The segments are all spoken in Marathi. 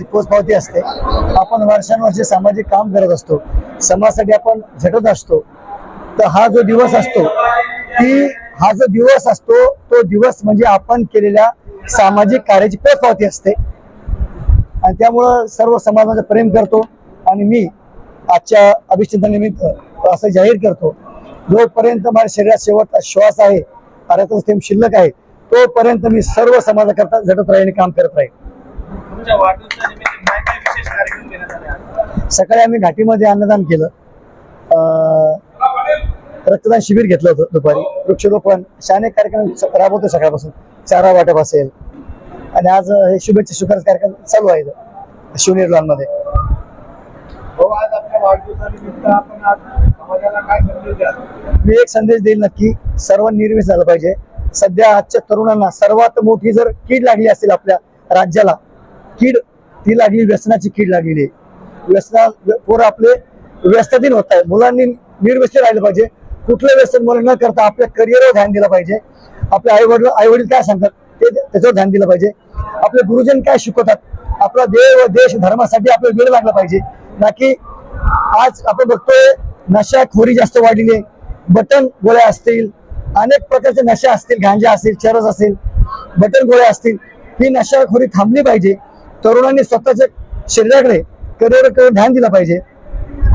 कार्याची पोचपावती असते. आपण वर्षानुवर्षे सामाजिक काम करत असतो समाजासाठी आपण झटत असतो तर हा जो दिवस असतो ती हा जो दिवस असतो तो दिवस म्हणजे आपण केलेल्या सामाजिक कार्याची पोचपावती असते. आणि त्यामुळं सर्व समाजाचं प्रेम करतो आणि मी आजच्या अभिषेकानिमित्त असं जाहीर करतो. जोपर्यंत माझ्या शरीरात शेवटचा श्वास आहे अर्धा थेंब शिल्लक आहे तोपर्यंत मी सर्व समाजाकरता झटत राहील आणि काम करत राहील तुमच्या वाढदिवसानिमित्त काय काय विशेष कार्यक्रम घेण्यात आले आज? सकाळी आम्ही घाटीमध्ये अन्नदान केलं. अं, रक्तदान शिबिर घेतलं होतं दुपारी. वृक्षरोपण अनेक कार्यक्रम राबवतो सकाळपासून. चारा वाटप असेल. आणि आज हे शुभेच्छा स्वीकार कार्यक्रम चालू आहे इथं, शिवनेर लॉनमध्ये. हो मी एक संदेश देईल नक्की. सर्व निर्मित झालं पाहिजे. सध्या आजच्या तरुणांना सर्वात मोठी जर कीड लागली असेल आपल्या राज्याला कीड ती लागली व्यसनाची कीड लागलेली आहे. व्यसना पोरं आपले व्यस्तधीन होत आहे मुलांनी निर्व्यस्त राहिलं पाहिजे. कुठलं व्यसन मुलं न करता आपल्या करिअरवर ध्यान दिलं पाहिजे. आपले आई वडील आई वडील काय सांगतात ते त्याच्यावर ध्यान दिलं पाहिजे. आपले गुरुजन काय शिकवतात? आपला देव देश धर्मासाठी आपला वेळ लागला पाहिजे. ना की आज आपण बघतोय नशाखोरी जास्त वाढलेली आहे. बटन गोळ्या असतील अनेक प्रकारचे नशा असतील गांजा असेल चरस असेल बटन गोळ्या असतील ही नशाखोरी थांबली पाहिजे. तरुणांनी स्वतःच्या शरीराकडे करिअरकडे ध्यान दिलं पाहिजे.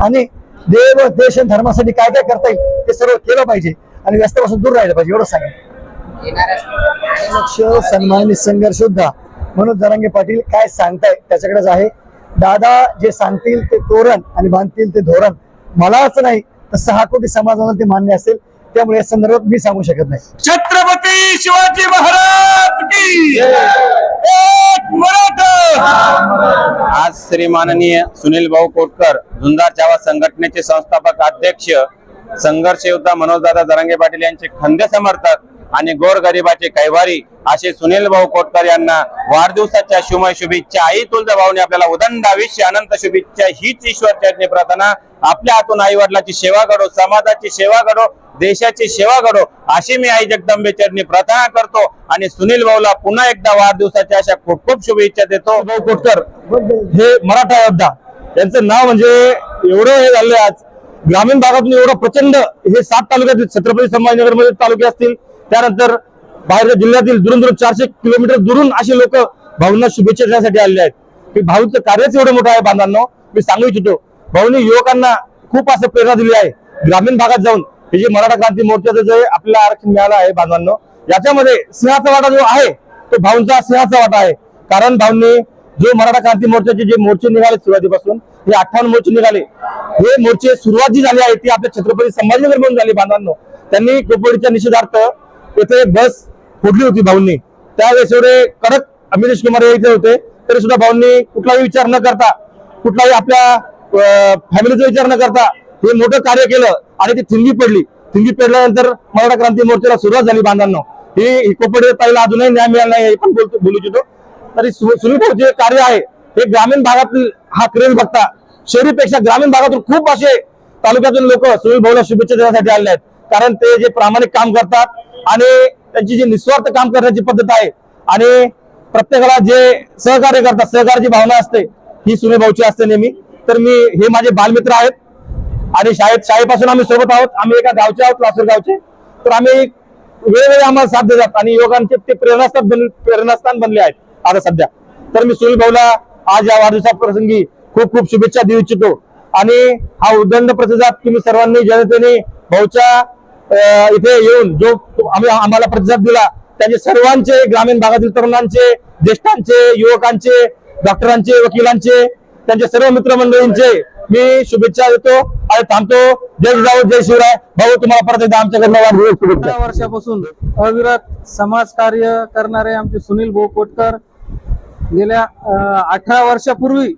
आणि देव देश आणि धर्मासाठी काय काय करता येईल ते सर्व केलं पाहिजे. आणि व्यस्तपासून दूर राहिलं पाहिजे एवढं लक्ष सन्मान आणि संघर्ष सुद्धा. म्हणून जरांगे पाटील काय सांगताय त्याच्याकडेच आहे. दादा जे सांगतील ते तोरण आणि बांधतील ते धोरण. मलाच नाही तर सहा कोटी समाजाला ते मान्य असेल. त्यामुळे या संदर्भात मी सांगू शकत नाही. छत्रपती शिवाजी महाराज आज श्री माननीय सुनील भाऊ कोटकर झुंजार चावा संघटनेचे संस्थापक अध्यक्ष संघर्ष योद्धा मनोजदादा जरांगे पाटील यांचे खंदे समर्थक आणि गोरगरिबाचे कैवारी असे सुनील भाऊ कोटकर यांना वाढदिवसाच्या शुमय शुभेच्छा आई तुळजाभाऊने आपल्याला उदंड आयुष्य अनंत शुभेच्छा हीच ईश्वर चरणी प्रार्थना आपल्या हातून आई वडिलाची सेवा घडो समाजाची सेवा घडो देशाची सेवा करो अशी मी आई जगदंबे चरणी प्रार्थना करतो. आणि सुनील भाऊला पुन्हा एकदा वाढदिवसाच्या अशा खूप खूप शुभेच्छा देतो. भाऊ कोटकर हे मराठा योद्धा यांचं नाव म्हणजे एवढं हे झालंय आज. ग्रामीण भागातून एवढं प्रचंड हे सात तालुक्यातील छत्रपती संभाजीनगरमध्ये तालुके असतील. त्यानंतर बाहेरच्या जिल्ह्यातील दुरून दुरून चारशे किलोमीटर दुरून असे लोक भाऊंना शुभेच्छा देण्यासाठी आलेले आहेत. की भाऊचं कार्यच एवढं मोठं आहे बांधांनो. मी सांगू इच्छितो भाऊनी युवकांना खूप असं प्रेरणा दिली आहे. ग्रामीण भागात जाऊन हे जे मराठा क्रांती मोर्चाचं जे आपल्याला आरक्षण मिळालं आहे बांधवांनो याच्यामध्ये सिंहाचा वाटा जो आहे तो भाऊंचा सिंहाचा वाटा आहे. कारण भाऊंनी जो मराठा क्रांती मोर्चाचे जे मोर्चे निघाले सुरुवातीपासून हे अठ्ठावन्न मोर्चे निघाले. हे मोर्चे सुरुवात जी झाली आहे ती आपल्या छत्रपती संभाजीनगर म्हणून झाली बांधवांनो. त्यांनी कोपडीच्या निषेधार्थ येथे बस फोडली होती भाऊंनी. त्यावेळेस एवढे कडक अमितेश कुमार इथे होते तरी सुद्धा भाऊंनी कुठलाही विचार न करता कुठलाही आपल्या फॅमिलीचा विचार न करता हे मोठं कार्य केलं. आणि ती थिंगी पडली. थिंगी पडल्यानंतर मराठा क्रांती मोर्चाला सुरुवात झाली बांधांनो. ही ही कोपडे ताईला अजूनही न्याय मिळाला नाही हे पण बोलतो बोलू इच्छितो. तरी सु- सुनील भाऊ जे कार्य आहे हे ग्रामीण भागातील हा क्रेज बघता शहरीपेक्षा ग्रामीण भागातून खूप असे तालुक्यातून लोक सुनील भाऊला शुभेच्छा देण्यासाठी आले आहेत. कारण ते जे प्रामाणिक काम करतात आणि त्यांची जी निस्वार्थ काम करण्याची पद्धत आहे आणि प्रत्येकाला जे सहकार्य करतात सहकार्याची भावना असते ही सुनील भाऊची असते नेहमी. तर मी हे माझे बालमित्र आहेत. आणि शाळेत शाळेपासून आम्ही सोबत आहोत. आम्ही एका गावचे आहोत लासूर गावचे. तर आम्ही वेळोवेळी आम्हाला साथ देतात आणि युवकांचे ते प्रेरणास्थान बन प्रेरणास्थान बनले आहेत आता सध्या. तर मी सुनील भाऊला आज या वाढदिवसा प्रसंगी खूप खूप शुभेच्छा देऊ इच्छितो. आणि हा उदंड प्रतिसाद तुम्ही सर्वांनी जनतेने भाऊच्या इथे येऊन जो आम्ही आम्हाला प्रतिसाद दिला त्यांचे सर्वांचे ग्रामीण भागातील तरुणांचे ज्येष्ठांचे युवकांचे डॉक्टरांचे वकिलांचे त्यांचे सर्व मित्रमंडळींचे मी शुभेच्छा देतो आणि थांबतो. जय जिजाऊ जय शिवराय. भाऊ तुम्हाला परत एकदा आमच्याकडनं शुभेच्छा. अठरा वर्षापासून अविरत समाज कार्य करणारे आमचे सुनील भाऊ कोटकर गेल्या अठरा वर्षापूर्वी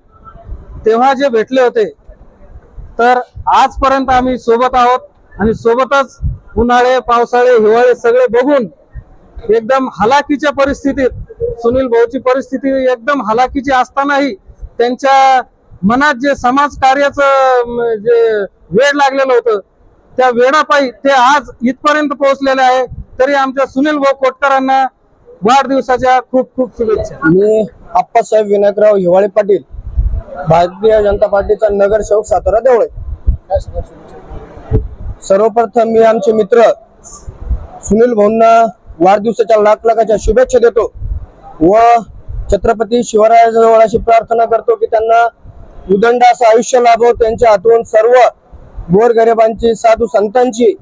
तेव्हा जे भेटले होते तर आजपर्यंत आम्ही सोबत आहोत आणि सोबतच उन्हाळे पावसाळे हिवाळे सगळे बघून एकदम हलाखीच्या परिस्थितीत सुनील भाऊची परिस्थिती एकदम हलाखीची असतानाही त्यांच्या मनात जे समाज कार्याचं जे वेळ लागलेलं होतं त्या वेळापायी ते आज इथपर्यंत पोहोचलेले आहे. तरी आमच्या सुनील भाऊ कोटकरांना वाढदिवसाच्या खूप खूप शुभेच्छा. मी आप्पासाहेब विनायकराव हिवाळे पाटील भारतीय जनता पार्टीचा नगरसेवक सातारा देवळे. सर्वप्रथम मी आमचे मित्र सुनील भाऊंना वाढदिवसाच्या लाख लाखाच्या शुभेच्छा देतो व छत्रपती शिवरायाजवळ अशी प्रार्थना करतो की त्यांना उदंड असं आयुष्य लाभो त्यांच्या हातून सर्व गोरगरिबांची साधू संतांची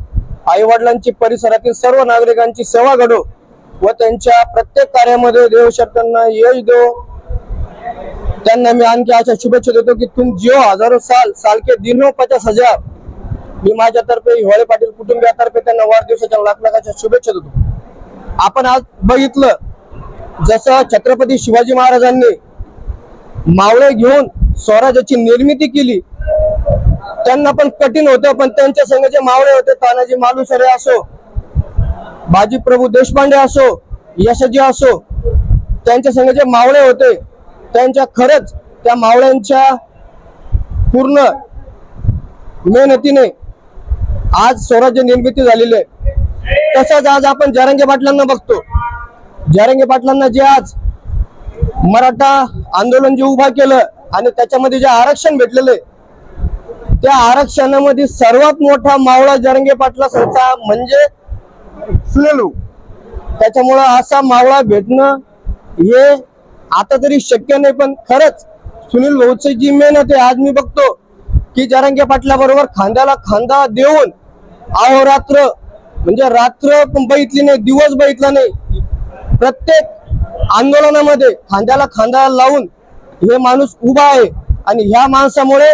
आई वडिलांची परिसरातील सर्व नागरिकांची सेवा घडो व त्यांच्या प्रत्येक कार्यामध्ये देव त्यांना यश देव त्यांना मी आणखी अशा शुभेच्छा देतो की तुम जिओ हजारो साल साल के दिन हो पचास हजार. मी माझ्यातर्फे हिवाळे पाटील कुटुंबियातर्फे त्यांना वाढदिवसाच्या लाख लाखाच्या शुभेच्छा देतो. आपण आज बघितलं जसं छत्रपती शिवाजी महाराजांनी मावळे घेऊन स्वराज्याची निर्मिती केली. त्यांना पण कठीण होतं पण त्यांच्या संघ जे मावळे होते तानाजी मालुसरे असो बाजी प्रभू देशपांडे असो यशजी असो त्यांच्या संघ जे मावळे होते त्यांच्या खरंच त्या मावळ्यांच्या पूर्ण मेहनतीने आज स्वराज्य निर्मिती झालेली आहे. तसंच आज आपण जरंगे पाटलांना बघतो. जरंगे पाटलांना जे आज मराठा आंदोलन जे उभा केलं आणि त्याच्यामध्ये जे आरक्षण भेटलेलं आहे त्या आरक्षणामध्ये सर्वात मोठा मावळा जरंगे पाटला संस्था म्हणजे सुनेलू त्याच्यामुळं असा मावळा भेटणं हे आता तरी शक्य नाही पण खरंच सुनील भाऊची जी मेहनत आहे. आज मी बघतो की जरांगे पाटला बरोबर खांद्याला खांदा देऊन अहोरात्र म्हणजे रात्र पण बघितली नाही दिवस बघितला नाही. प्रत्येक आंदोलनामध्ये खांद्याला खांदा लावून हे माणूस उभा आहे आणि ह्या माणसामुळे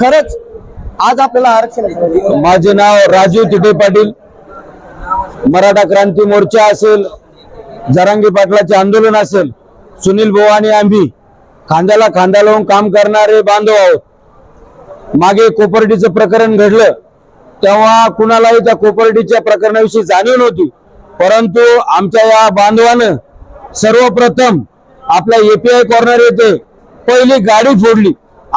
खरंच आज आपल्याला आरक्षण माझे नाव राजीव तिटे पाटील. मराठा क्रांती मोर्चा असेल जरांगी पाटलाचे आंदोलन असेल सुनील भाऊ आणि आम्ही खांद्याला खांदा लावून काम करणारे बांधव आहोत. मागे कोपर्डीचं प्रकरण घडलं तेव्हा कुणालाही त्या कोपर्डीच्या प्रकरणाविषयी जाणीव नव्हती. परंतु आमच्या या बांधवानं सर्वप्रथम आपल्या एपीआय कॉर्नर येथे पहिली गाडी फोडली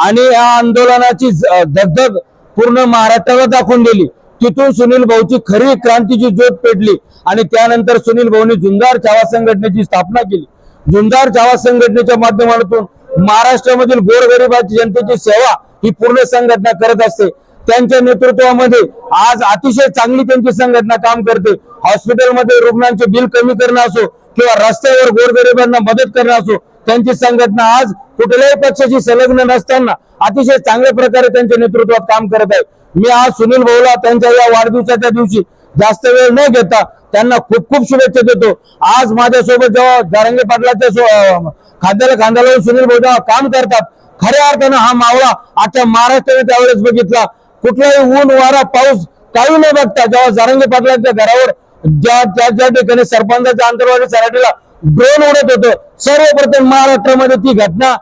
आणि या आंदोलनाची धगधग पूर्ण महाराष्ट्राला दाखवून दिली. तिथून सुनील भाऊची खरी क्रांतीची ज्योत पेटली आणि त्यानंतर सुनील भाऊनी झुंजार छावा संघटनेची स्थापना केली. झुंजार छावा संघटनेच्या माध्यमातून महाराष्ट्रामधील गोरगरिबाची जनतेची सेवा ही पूर्ण संघटना करत असते. त्यांच्या नेतृत्वामध्ये आज अतिशय चांगली त्यांची संघटना काम करते. हॉस्पिटलमध्ये रुग्णांचे बिल कमी करणं असो किंवा रस्त्यावर गोरगरिबांना मदत करणं असो त्यांची संघटना आज कुठल्याही पक्षाशी संलग्न नसताना अतिशय चांगल्या प्रकारे त्यांच्या नेतृत्वात काम करत आहे. मी आज सुनील भाऊला त्यांच्या या वाढदिवसाच्या दिवशी जास्त वेळ न घेता त्यांना खूप खूप शुभेच्छा देतो. आज माझ्यासोबत जेव्हा जारंगे पाटलाच्या खांद्याला खांद्याला सुनील भाऊ जेव्हा काम करतात खऱ्या अर्थानं हा मावळा आता महाराष्ट्राने त्यावेळेस बघितला. कुठलाही ऊन वारा पाऊस काही न बघता जेव्हा जारंगे पाटलांच्या घरावर ज्या ज्या ज्या ठिकाणी सरपंचाच्या अंतर्वादी सराठीला ड्रोन उडत होतं सर्वप्रथम महाराष्ट्रामध्ये ती घटना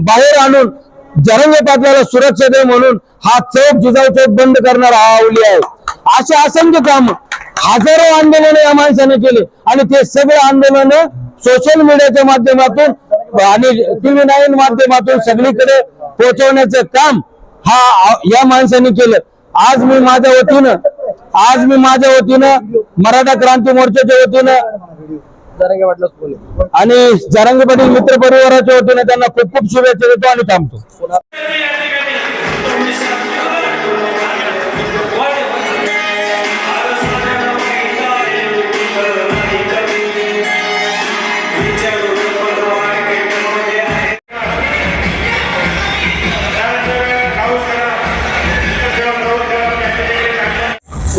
बाहेर आणून जरंगे पाटलाला सुरक्षा दे म्हणून हा चौक जिजाऊ चौक बंद करणारा हा आहे. असे असंख्य काम हजारो आंदोलन या माणसाने केले आणि ते सगळे आंदोलन सोशल मीडियाच्या माध्यमातून आणि टीव्ही नाईन माध्यमातून सगळीकडे पोहोचवण्याचं काम हा या माणसाने केलं. आज मी माझ्या वतीनं आज मी माझ्या वतीनं मराठा क्रांती मोर्चाच्या वतीनं आणि जरांगे पाटील मित्र परिवाराच्या वतीने त्यांना खूप खूप शुभेच्छा देतो आणि थांबतो.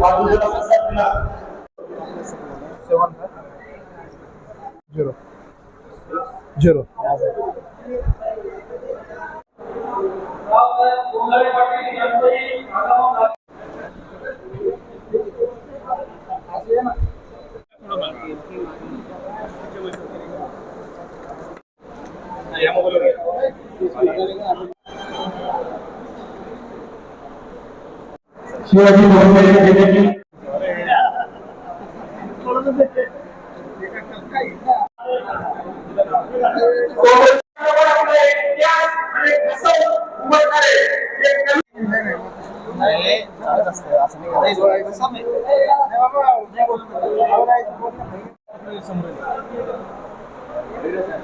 अ, सुनील जोई साहेब यांचे देखील ते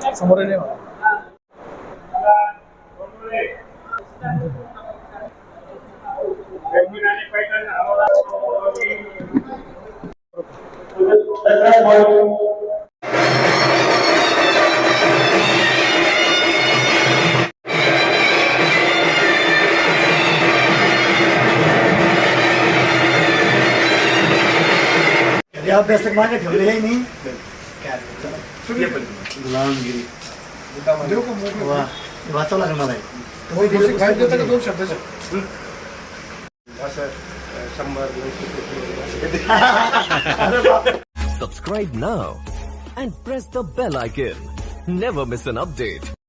आगमन झाले तसेच परिवर्तन दुसरे मॅनेजर मी सुनील बापूर कृष्ण उल्हास ठेवाला सर्व बांधवांनी गोड गोड बाजूला प्रसाद दिला झिरो झिरो शिवाजी धर्मवीर जिल्ह्यातील कधी अभ्यासक मागे ठेवले आहे मी वा, वाचावं लागेल मला हे. Subscribe now and press the bell icon. Never miss an update.